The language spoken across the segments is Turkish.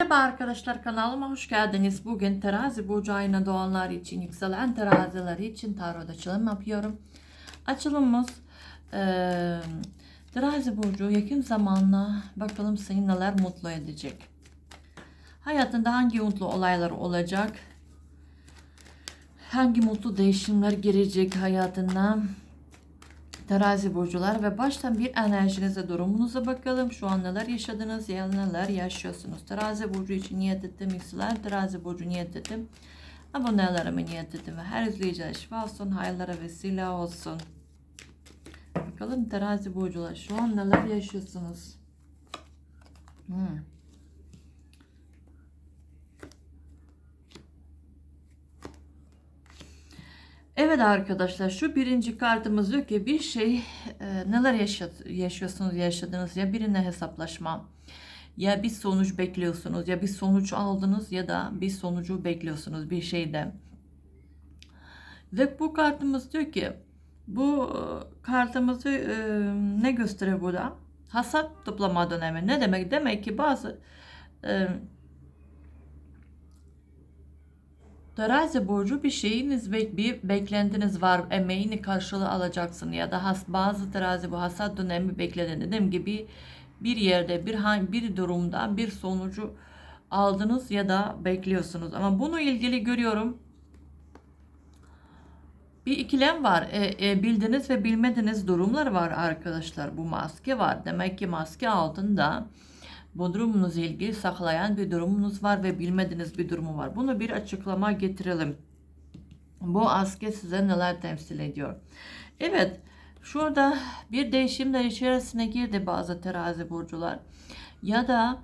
Merhaba arkadaşlar kanalıma hoş geldiniz. Bugün terazi burcu ayına doğanlar için, yükselen teraziler için tarot açılım yapıyorum. Açılımımız eee terazi burcu yakın zamanla bakalım seni neler mutlu edecek. Hayatında hangi mutlu olaylar olacak? Hangi mutlu değişimler girecek hayatına? Terazi burcular ve baştan bir enerjinize durumunuza bakalım. Şu an neler yaşadınız ya neler yaşıyorsunuz. Terazi burcu için niyet ettim. Yükselen terazi burcu niyet ettim. Abonelerime niyet ettim ve her izleyiciye şifa olsun. Hayırlara vesile olsun. Bakalım terazi burcular şu an neler yaşıyorsunuz. Hmm. Evet arkadaşlar şu birinci kartımız diyor ki bir şey e, neler yaşa- yaşıyorsunuz yaşadınız ya birine hesaplaşma ya bir sonuç bekliyorsunuz ya bir sonuç aldınız ya da bir sonucu bekliyorsunuz bir şeyde. Ve bu kartımız diyor ki bu e, kartımızı e, ne gösteriyor burada? Hasat toplama dönemi. Ne demek? Demek ki bazı e, Terazi burcu bir şeyiniz ve bir beklentiniz var. Emeğini karşılığı alacaksın ya da has, bazı terazi bu hasat dönemi beklenen dediğim gibi bir yerde bir bir durumda bir sonucu aldınız ya da bekliyorsunuz. Ama bunu ilgili görüyorum. Bir ikilem var. E, e, bildiğiniz ve bilmediğiniz durumlar var arkadaşlar. Bu maske var. Demek ki maske altında bu durumunuzla ilgili saklayan bir durumunuz var ve bilmediğiniz bir durumu var. Bunu bir açıklama getirelim. Bu asker size neler temsil ediyor? Evet, şurada bir değişimler içerisine girdi bazı terazi burcular. Ya da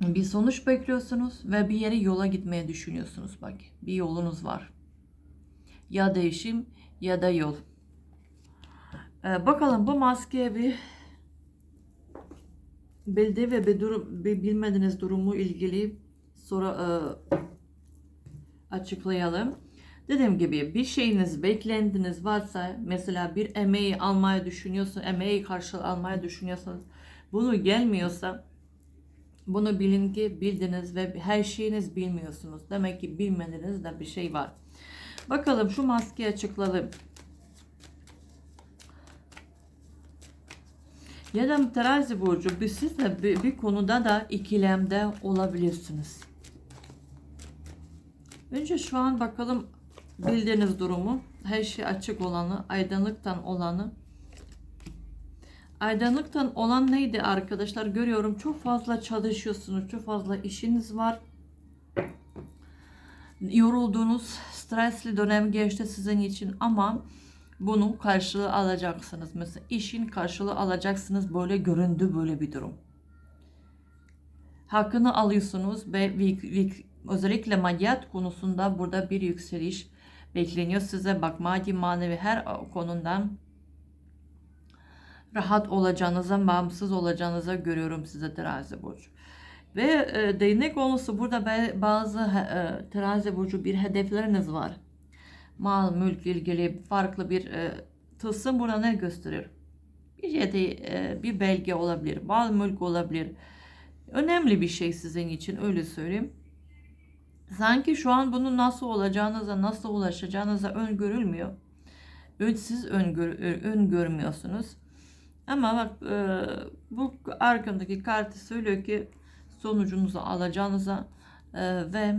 bir sonuç bekliyorsunuz ve bir yere yola gitmeye düşünüyorsunuz. Bak, bir yolunuz var. Ya değişim ya da yol. Ee, bakalım bu maskeye bir bildiği ve bir bilmediğiniz durumu ilgili soru e, açıklayalım. Dediğim gibi bir şeyiniz, beklentiniz varsa mesela bir emeği almaya düşünüyorsun, emeği karşılığı almaya düşünüyorsanız bunu gelmiyorsa bunu bilin ki bildiniz ve her şeyiniz bilmiyorsunuz. Demek ki bilmediğiniz de bir şey var. Bakalım şu maskeyi açıklayalım. Ya da terazi burcu siz de bir, bir konuda da ikilemde olabilirsiniz. Önce şu an bakalım bildiğiniz durumu. Her şey açık olanı, aydınlıktan olanı. Aydınlıktan olan neydi arkadaşlar? Görüyorum çok fazla çalışıyorsunuz, çok fazla işiniz var. Yorulduğunuz, stresli dönem geçti sizin için ama bunun karşılığı alacaksınız. Mesela işin karşılığı alacaksınız. Böyle göründü böyle bir durum. Hakkını alıyorsunuz ve özellikle maddiyat konusunda burada bir yükseliş bekleniyor size. Bak maddi manevi her konudan rahat olacağınıza, bağımsız olacağınıza görüyorum size terazi burcu. Ve e, değnek konusu burada bazı e, terazi burcu bir hedefleriniz var mal, mülk ilgili farklı bir e, tılsım burada ne gösterir? Bir yedi, e, bir belge olabilir, mal, mülk olabilir. Önemli bir şey sizin için öyle söyleyeyim. Sanki şu an bunun nasıl olacağınıza, nasıl ulaşacağınıza öngörülmüyor. Ön, siz öngör, öngörmüyorsunuz. Ama bak e, bu arkamdaki kartı söylüyor ki sonucunuzu alacağınıza e, ve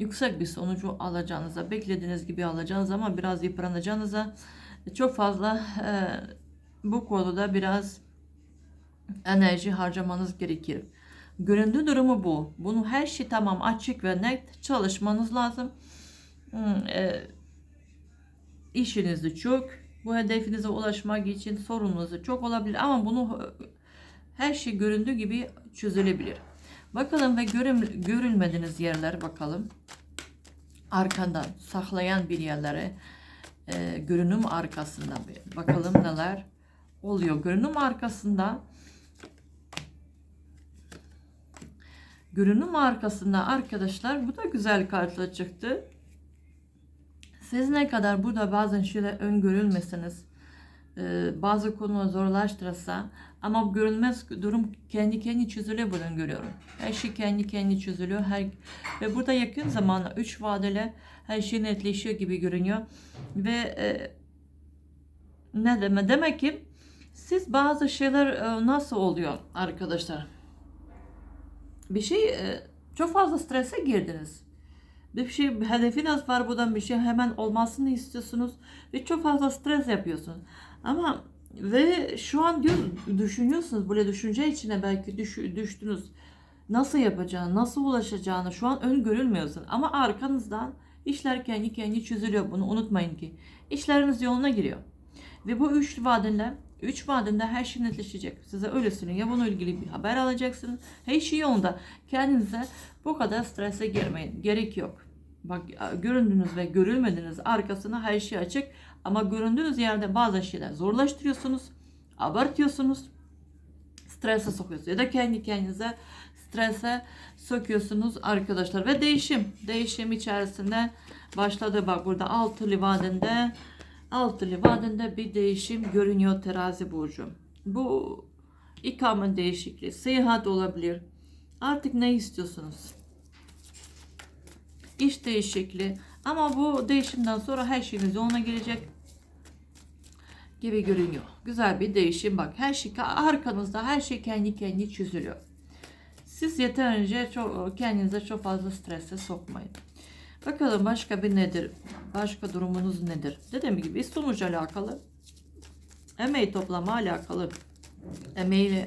yüksek bir sonucu alacağınıza, beklediğiniz gibi alacağınız ama biraz yıpranacağınıza çok fazla e, bu konuda biraz enerji harcamanız gerekir. Göründüğü durumu bu. Bunu her şey tamam açık ve net çalışmanız lazım. Hmm, e, işiniz de çok. Bu hedefinize ulaşmak için sorununuz çok olabilir ama bunu e, her şey göründüğü gibi çözülebilir. Bakalım ve görün, görülmediğiniz yerler bakalım. Arkandan saklayan bir yerlere e, görünüm arkasında bakalım neler oluyor. Görünüm arkasında görünüm arkasında arkadaşlar bu da güzel kartla çıktı. Siz ne kadar burada bazen şeyler öngörülmeseniz e, bazı konuları zorlaştırırsa ama görünmez durum kendi kendi çözülüyor buradan görüyorum. Her şey kendi kendi çözülüyor. Her, ve burada yakın zamanda 3 vadeli her şey netleşiyor gibi görünüyor. Ve e, ne deme demek ki siz bazı şeyler e, nasıl oluyor arkadaşlar? Bir şey e, çok fazla strese girdiniz. Bir şey hedefiniz var buradan bir şey hemen olmasını istiyorsunuz ve çok fazla stres yapıyorsunuz. Ama ve şu an diyor, düşünüyorsunuz böyle düşünce içine belki düş, düştünüz. Nasıl yapacağını, nasıl ulaşacağını şu an ön görülmüyorsun. Ama arkanızdan işler kendi kendi çözülüyor. Bunu unutmayın ki. İşleriniz yoluna giriyor. Ve bu üç vadinde, üç vadinde her şey netleşecek. Size öyle söyleyeyim. Ya bununla ilgili bir haber alacaksınız. Her şey yolunda. Kendinize bu kadar strese girmeyin. Gerek yok. Bak göründünüz ve görülmediniz arkasına her şey açık. Ama göründüğünüz yerde bazı şeyler zorlaştırıyorsunuz. Abartıyorsunuz. Strese sokuyorsunuz. Ya da kendi kendinize strese sokuyorsunuz arkadaşlar. Ve değişim. Değişim içerisinde başladı. Bak burada altılı vadinde altılı vadinde bir değişim görünüyor terazi burcu. Bu ikamet değişikliği, seyahat olabilir. Artık ne istiyorsunuz? İş değişikliği. Ama bu değişimden sonra her şeyiniz yoluna girecek gibi görünüyor. Güzel bir değişim bak. Her şey arkanızda her şey kendi kendi çözülüyor. Siz yeterince çok, kendinize çok fazla strese sokmayın. Bakalım başka bir nedir? Başka durumunuz nedir? Dediğim gibi sonuç alakalı. Emeği toplama alakalı. Emeği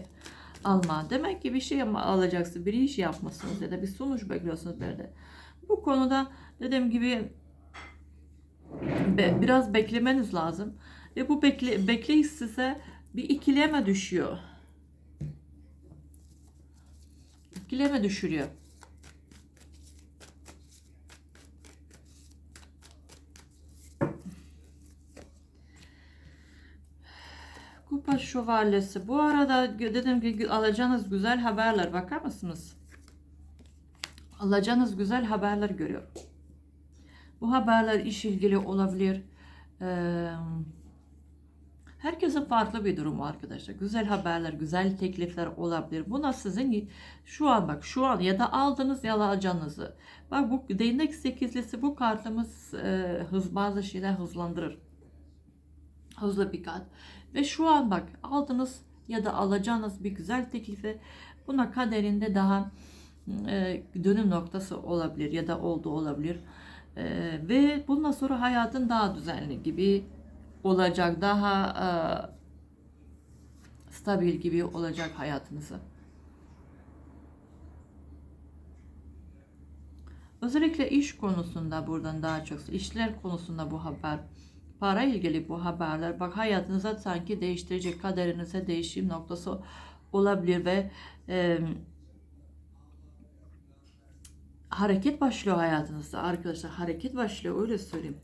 alma. Demek ki bir şey alacaksınız. Bir iş yapmasınız ya da bir sonuç bekliyorsunuz böyle. Bu konuda dediğim gibi be, biraz beklemeniz lazım. Ve bu bekle, bekleyiş size bir ikileme düşüyor. İkileme düşürüyor. Kupa şövalyesi. Bu arada dedim ki alacağınız güzel haberler. Bakar mısınız? Alacağınız güzel haberler görüyorum. Bu haberler iş ilgili olabilir. Ee, herkesin farklı bir durumu arkadaşlar. Güzel haberler, güzel teklifler olabilir. Buna sizin şu an bak şu an ya da aldınız ya da alacağınızı. Bak bu değnek sekizlisi bu kartımız e, hız bazı şeyler hızlandırır. Hızlı bir kart. Ve şu an bak aldınız ya da alacağınız bir güzel teklifi buna kaderinde daha e, dönüm noktası olabilir ya da oldu olabilir. E, ve bundan sonra hayatın daha düzenli gibi olacak, daha e, stabil gibi olacak hayatınızı. Özellikle iş konusunda buradan daha çok işler konusunda bu haber para ilgili bu haberler bak hayatınıza sanki değiştirecek kaderinize değişim noktası olabilir ve e, hareket başlıyor hayatınızda arkadaşlar hareket başlıyor öyle söyleyeyim.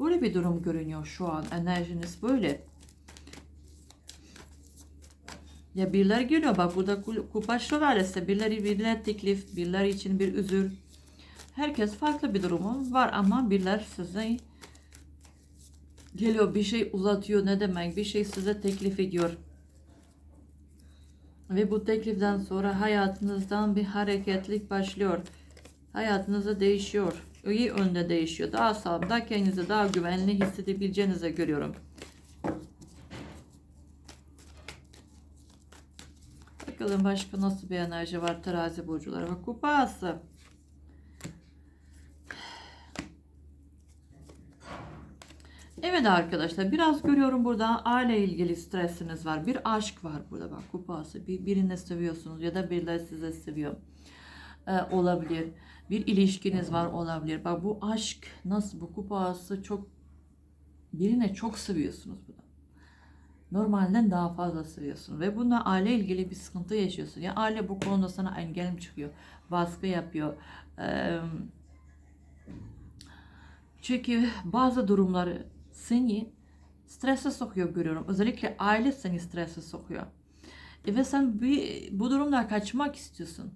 Böyle bir durum görünüyor şu an enerjiniz böyle. Ya birileri geliyor bak burada kupa şövalyesi birileri birileri teklif birileri için bir üzür. Herkes farklı bir durumu var ama biriler size geliyor bir şey uzatıyor ne demek bir şey size teklif ediyor. Ve bu tekliften sonra hayatınızdan bir hareketlik başlıyor. Hayatınızda değişiyor. İyi önde değişiyor. Daha daha kendinizi daha güvenli hissedebileceğinizi görüyorum. Bakalım başka nasıl bir enerji var terazi burcuları. Bak kupası. Evet arkadaşlar biraz görüyorum burada aile ilgili stresiniz var. Bir aşk var burada bak kupası. Bir, birini seviyorsunuz ya da birileri size seviyor. Ee, olabilir. Bir ilişkiniz var olabilir. Bak bu aşk nasıl bu kupası çok birine çok seviyorsunuz burada. Normalden daha fazla seviyorsun ve bunda aile ilgili bir sıkıntı yaşıyorsun. Ya aile bu konuda sana engel çıkıyor? Baskı yapıyor. Ee, çünkü bazı durumları seni strese sokuyor görüyorum. Özellikle aile seni strese sokuyor. E ve sen bir, bu durumdan kaçmak istiyorsun.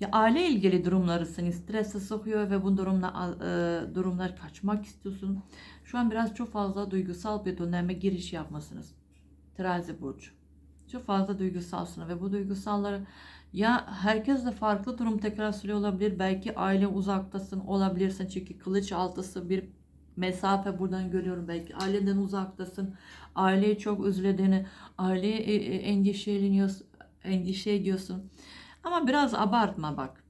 Ya aile ilgili durumları seni strese sokuyor ve bu durumla e, durumlar kaçmak istiyorsun. Şu an biraz çok fazla duygusal bir döneme giriş yapmasınız. Terazi burcu. Çok fazla duygusalsın ve bu duygusalları ya herkes de farklı durum tekrar söylüyor olabilir. Belki aile uzaktasın olabilirsin çünkü kılıç altısı bir mesafe buradan görüyorum. Belki aileden uzaktasın. Aileyi çok özlediğini, aileye e, e, endişeleniyorsun, endişe ediyorsun. Ama biraz abartma bak.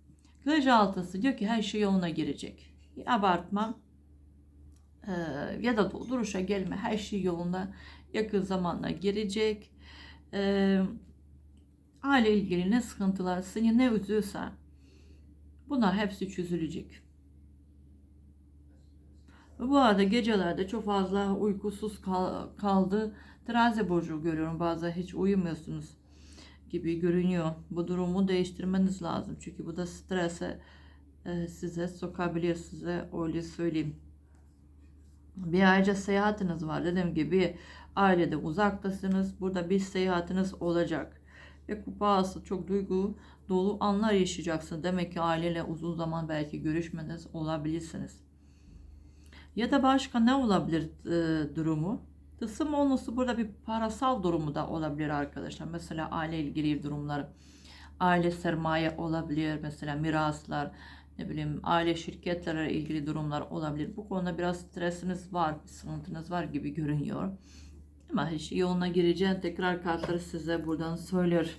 Kılıç altısı diyor ki her şey yoluna girecek. Abartma. Ee, ya da duruşa gelme. Her şey yolunda yakın zamanla girecek. Ee, aile ilgili ne sıkıntılar seni ne üzüyorsa bunlar hepsi çözülecek. Bu arada gecelerde çok fazla uykusuz kal- kaldı. Terazi burcu görüyorum. Bazen hiç uyumuyorsunuz gibi görünüyor. Bu durumu değiştirmeniz lazım. Çünkü bu da strese e, size sokabilir size öyle söyleyeyim. Bir ayrıca seyahatiniz var. Dediğim gibi ailede uzaktasınız. Burada bir seyahatiniz olacak. Ve kupa ağası çok duygu dolu anlar yaşayacaksın. Demek ki aileyle uzun zaman belki görüşmeniz olabilirsiniz. Ya da başka ne olabilir e, durumu? Tılsım olması burada bir parasal durumu da olabilir arkadaşlar. Mesela aile ilgili durumlar, aile sermaye olabilir. Mesela miraslar, ne bileyim aile şirketlere ilgili durumlar olabilir. Bu konuda biraz stresiniz var, sıkıntınız var gibi görünüyor. Ama her şey yoluna gireceğin tekrar kartları size buradan söyler.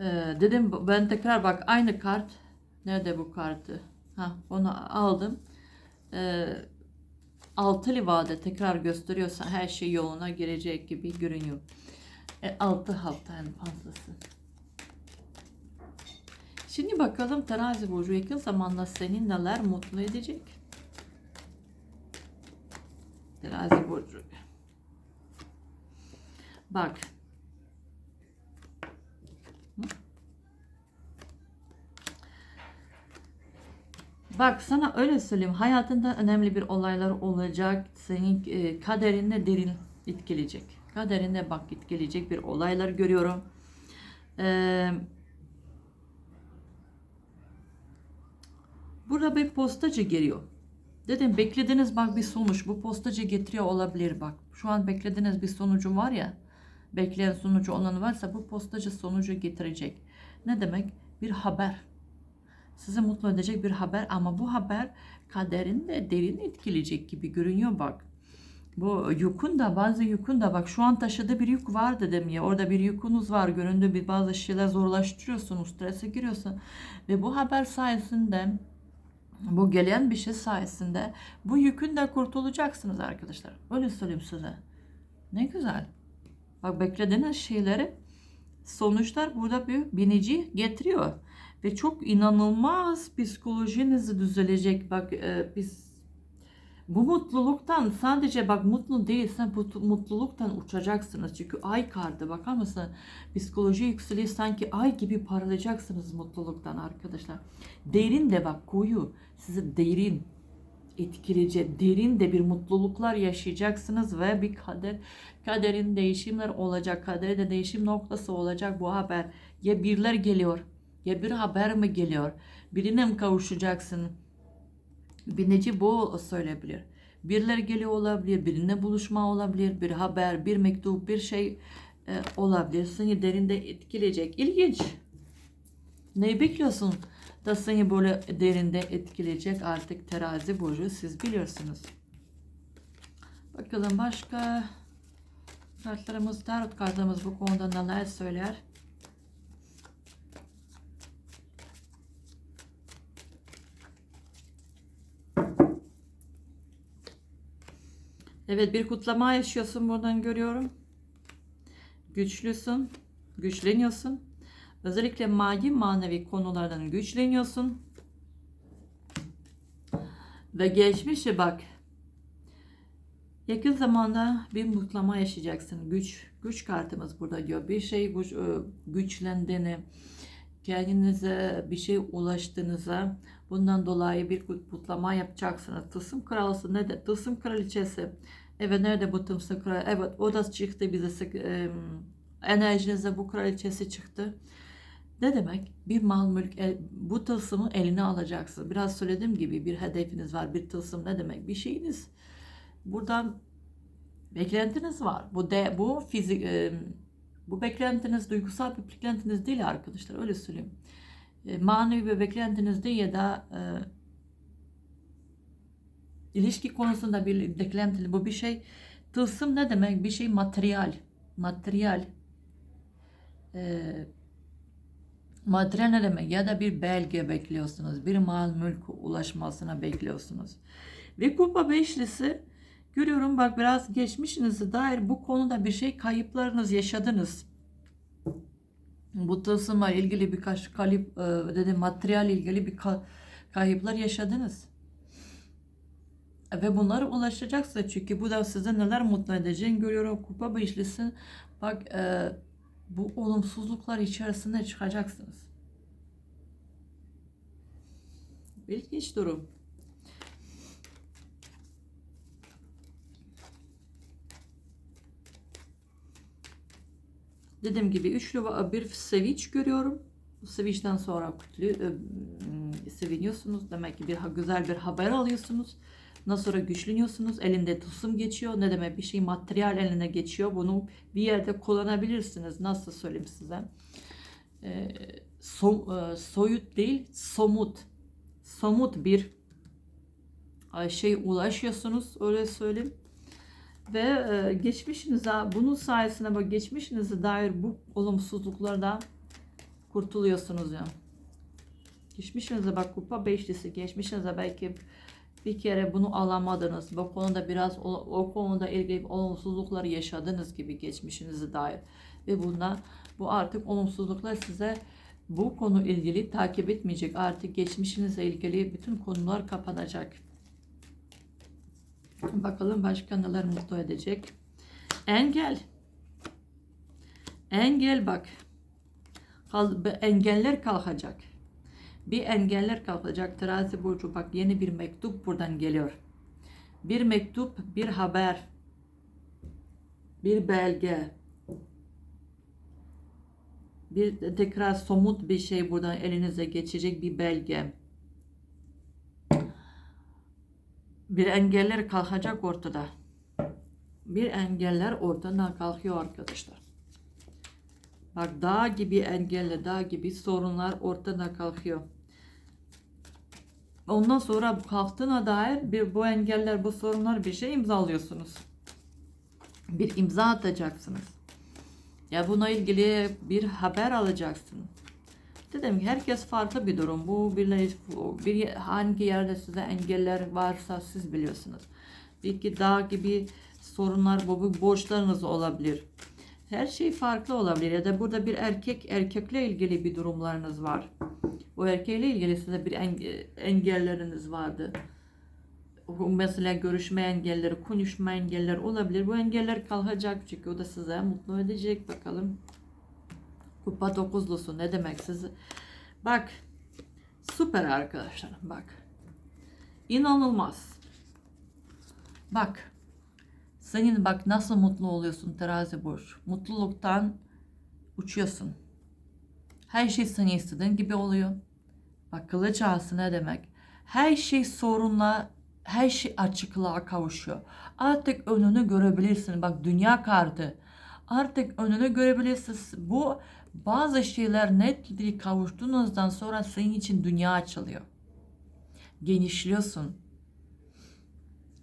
Ee, dedim ben tekrar bak aynı kart. Nerede bu kartı? Ha, onu aldım. Ee, altılı vade tekrar gösteriyorsa her şey yoluna girecek gibi görünüyor. E, altı hafta en fazlası. Şimdi bakalım terazi burcu yakın zamanda seni neler mutlu edecek? Terazi burcu. Bak. Bak sana öyle söyleyeyim. Hayatında önemli bir olaylar olacak. Senin e, kaderinde derin etkileyecek. Kaderinde bak etkileyecek bir olaylar görüyorum. Eee Burada bir postacı geliyor. Dedim beklediniz bak bir sonuç. Bu postacı getiriyor olabilir bak. Şu an beklediğiniz bir sonucu var ya. Bekleyen sonucu olan varsa bu postacı sonucu getirecek. Ne demek? Bir haber. Sizi mutlu edecek bir haber ama bu haber kaderinde derin etkileyecek gibi görünüyor bak. Bu yükün de bazı yükün de bak şu an taşıdığı bir yük var dedim ya. Orada bir yükünüz var göründüğü bir bazı şeyler zorlaştırıyorsunuz. Strese giriyorsun. Ve bu haber sayesinde bu gelen bir şey sayesinde bu yükün de kurtulacaksınız arkadaşlar. Öyle söyleyeyim size. Ne güzel. Bak beklediğiniz şeyleri sonuçlar burada bir binici getiriyor. Ve çok inanılmaz psikolojiniz düzelecek. Bak e, biz bu mutluluktan sadece bak mutlu değilsen bu mutluluktan uçacaksınız. Çünkü ay kartı bakar mısın? Psikoloji yükseliyor sanki ay gibi parlayacaksınız mutluluktan arkadaşlar. Derin de bak koyu sizi derin etkileyecek derin de bir mutluluklar yaşayacaksınız ve bir kader kaderin değişimler olacak. Kaderde değişim noktası olacak bu haber. Ya birler geliyor ya bir haber mi geliyor? Birine mi kavuşacaksın? Binici bu söyleyebilir. Birileri geliyor olabilir, birine buluşma olabilir, bir haber, bir mektup, bir şey e, olabilir. Seni derinde etkileyecek. İlginç. Neyi bekliyorsun da seni böyle derinde etkileyecek artık terazi burcu siz biliyorsunuz. Bakalım başka kartlarımız, tarot kartlarımız bu konuda neler söyler? Evet bir kutlama yaşıyorsun buradan görüyorum. Güçlüsün, güçleniyorsun. Özellikle magi manevi konulardan güçleniyorsun. Ve geçmişe bak. Yakın zamanda bir mutlama yaşayacaksın. Güç, güç kartımız burada diyor. Bir şey güç, e, güçlendiğini, kendinize bir şey ulaştığınıza bundan dolayı bir kutlama yapacaksınız. Tılsım kralısı ne de? Tılsım kraliçesi. Evet nerede bu tılsım kraliçesi? Evet o da çıktı bize e, enerjinize bu kraliçesi çıktı. Ne demek? Bir mal mülk, el- bu tılsımı eline alacaksın. Biraz söylediğim gibi bir hedefiniz var. Bir tılsım ne demek? Bir şeyiniz. Buradan beklentiniz var. Bu de bu fizik e, bu beklentiniz duygusal bir beklentiniz değil arkadaşlar. Öyle söyleyeyim. E, manevi bir beklentiniz değil ya da e, ilişki konusunda bir beklentili bu bir şey. Tılsım ne demek? Bir şey materyal. Materyal. Eee Materyal ne demek? Ya da bir belge bekliyorsunuz. Bir mal mülk ulaşmasına bekliyorsunuz. Ve kupa beşlisi görüyorum bak biraz geçmişinize dair bu konuda bir şey kayıplarınız yaşadınız. Bu tılsımla ilgili birkaç kayıp, e, dedi materyal ilgili bir ka- kayıplar yaşadınız. Ve bunlara ulaşacaksınız çünkü bu da size neler mutlu edeceğini görüyorum. Kupa beşlisi bak e, bu olumsuzluklar içerisinde çıkacaksınız. İlginç durum. Dediğim gibi üçlü bir sevinç görüyorum. Bu sevinçten sonra kutlu, e, seviniyorsunuz. Demek ki bir güzel bir haber alıyorsunuz. Ondan sonra güçleniyorsunuz. Elinde tılsım geçiyor. Ne demek bir şey materyal eline geçiyor. Bunu bir yerde kullanabilirsiniz. Nasıl söyleyeyim size? Ee, so- e, soyut değil, somut. Somut bir e, şey ulaşıyorsunuz. Öyle söyleyeyim. Ve e, geçmişinize, bunun sayesinde bak geçmişinize dair bu olumsuzluklardan kurtuluyorsunuz ya. Geçmişinize bak kupa beşlisi, geçmişinize belki bir kere bunu alamadınız. Bu konuda biraz o, o konuda ilgili olumsuzluklar yaşadınız gibi geçmişinize dair. Ve bunda bu artık olumsuzluklar size bu konu ilgili takip etmeyecek. Artık geçmişinizle ilgili bütün konular kapanacak. Bakalım başka neler mutlu edecek. Engel. Engel bak. Engeller kalkacak. Bir engeller kalkacak. Terazi burcu bak yeni bir mektup buradan geliyor. Bir mektup, bir haber, bir belge, bir tekrar somut bir şey buradan elinize geçecek bir belge. Bir engeller kalkacak ortada. Bir engeller ortadan kalkıyor arkadaşlar. Bak dağ gibi engeller, dağ gibi sorunlar ortadan kalkıyor. Ondan sonra kalktığına dair bir bu engeller, bu sorunlar bir şey imzalıyorsunuz. Bir imza atacaksınız. Ya buna ilgili bir haber alacaksın. Dedim ki herkes farklı bir durum. Bu bir, bir hangi yerde size engeller varsa siz biliyorsunuz. Belki dağ gibi sorunlar, bu bu borçlarınız olabilir. Her şey farklı olabilir ya da burada bir erkek erkekle ilgili bir durumlarınız var. O erkeğiyle ilgili size bir enge- engelleriniz vardı. Mesela görüşme engelleri, konuşma engelleri olabilir. Bu engeller kalkacak çünkü o da size mutlu edecek bakalım. Kupa dokuzlusu ne demek siz? Bak süper arkadaşlar bak. İnanılmaz. Bak senin bak nasıl mutlu oluyorsun terazi burç. Mutluluktan uçuyorsun. Her şey seni istediğin gibi oluyor. Bak kılıç ağası ne demek? Her şey sorunla, her şey açıklığa kavuşuyor. Artık önünü görebilirsin. Bak dünya kartı. Artık önünü görebilirsin. Bu bazı şeyler netliği kavuştuğunuzdan sonra senin için dünya açılıyor. Genişliyorsun.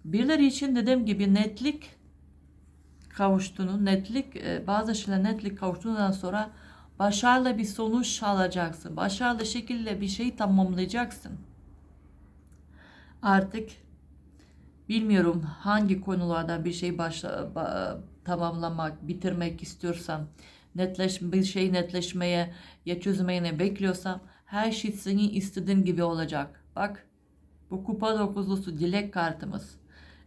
Birileri için dediğim gibi netlik kavuştuğunu, netlik e, bazı şeyler netlik kavuştuğundan sonra başarılı bir sonuç alacaksın. Başarılı şekilde bir şey tamamlayacaksın. Artık bilmiyorum hangi konularda bir şey başla, ba- tamamlamak, bitirmek istiyorsam, netleş bir şey netleşmeye ya çözmeye bekliyorsam her şey senin istediğin gibi olacak. Bak bu kupa dokuzlusu dilek kartımız.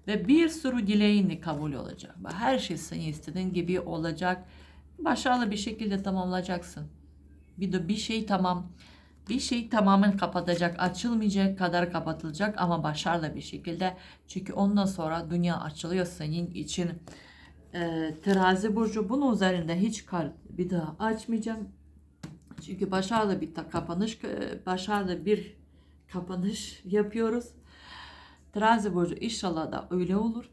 Ve bir sürü dileğini kabul olacak. Her şey senin istediğin gibi olacak. Başarılı bir şekilde tamamlayacaksın. Bir de bir şey tamam. Bir şey tamamen kapatacak. Açılmayacak kadar kapatılacak ama başarılı bir şekilde. Çünkü ondan sonra dünya açılıyor senin için. Ee, terazi burcu bunun üzerinde hiç kart bir daha açmayacağım. Çünkü başarılı bir kapanış, e, başarılı bir kapanış yapıyoruz. Terazi burcu inşallah da öyle olur.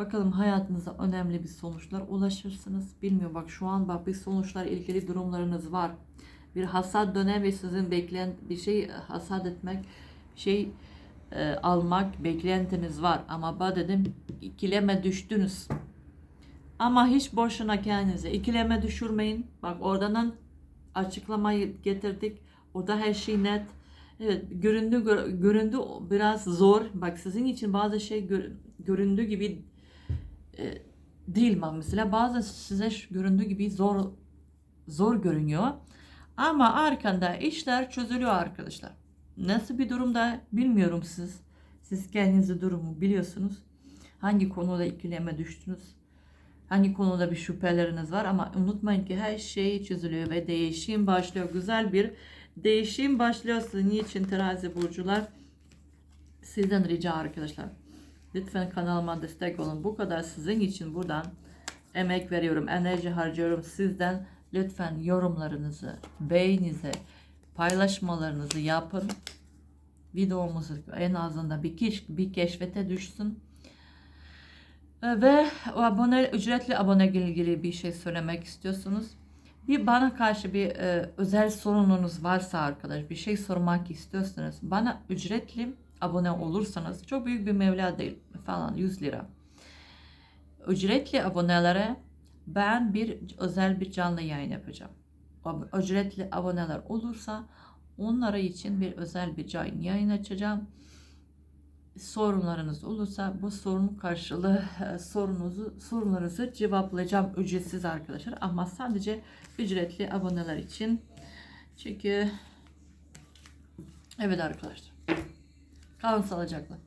Bakalım hayatınıza önemli bir sonuçlar ulaşırsınız. Bilmiyorum bak şu an bak bir sonuçlar ilgili durumlarınız var. Bir hasat dönemi sizin bekleyen bir şey hasat etmek, şey e, almak beklentiniz var. Ama ben dedim ikileme düştünüz. Ama hiç boşuna kendinize ikileme düşürmeyin. Bak oradan açıklamayı getirdik. Orada her şey net. Evet göründü gör- göründü biraz zor. Bak sizin için bazı şey gör- göründüğü gibi e, değil mi? Mesela bazen size göründüğü gibi zor zor görünüyor. Ama arkanda işler çözülüyor arkadaşlar. Nasıl bir durumda bilmiyorum siz. Siz kendinizi durumu biliyorsunuz. Hangi konuda ikileme düştünüz? Hangi konuda bir şüpheleriniz var ama unutmayın ki her şey çözülüyor ve değişim başlıyor. Güzel bir değişim başlıyor. Sizin için terazi burcular sizden rica arkadaşlar. Lütfen kanalıma destek olun. Bu kadar sizin için buradan emek veriyorum, enerji harcıyorum sizden. Lütfen yorumlarınızı, beğeninizi, paylaşmalarınızı yapın. Videomuzu en azından bir, keş, bir keşfete düşsün. Ee, Ve abone, ücretli abone ilgili bir şey söylemek istiyorsunuz. Bir bana karşı bir e, özel sorununuz varsa arkadaş bir şey sormak istiyorsanız bana ücretli abone olursanız çok büyük bir meblağ değil falan 100 lira. Ücretli abonelere ben bir özel bir canlı yayın yapacağım. Ücretli aboneler olursa onlara için bir özel bir canlı yayın açacağım sorunlarınız olursa bu sorun karşılığı e, sorununuzu sorunlarınızı cevaplayacağım ücretsiz arkadaşlar ama sadece ücretli aboneler için çünkü evet arkadaşlar kalın sağlıcakla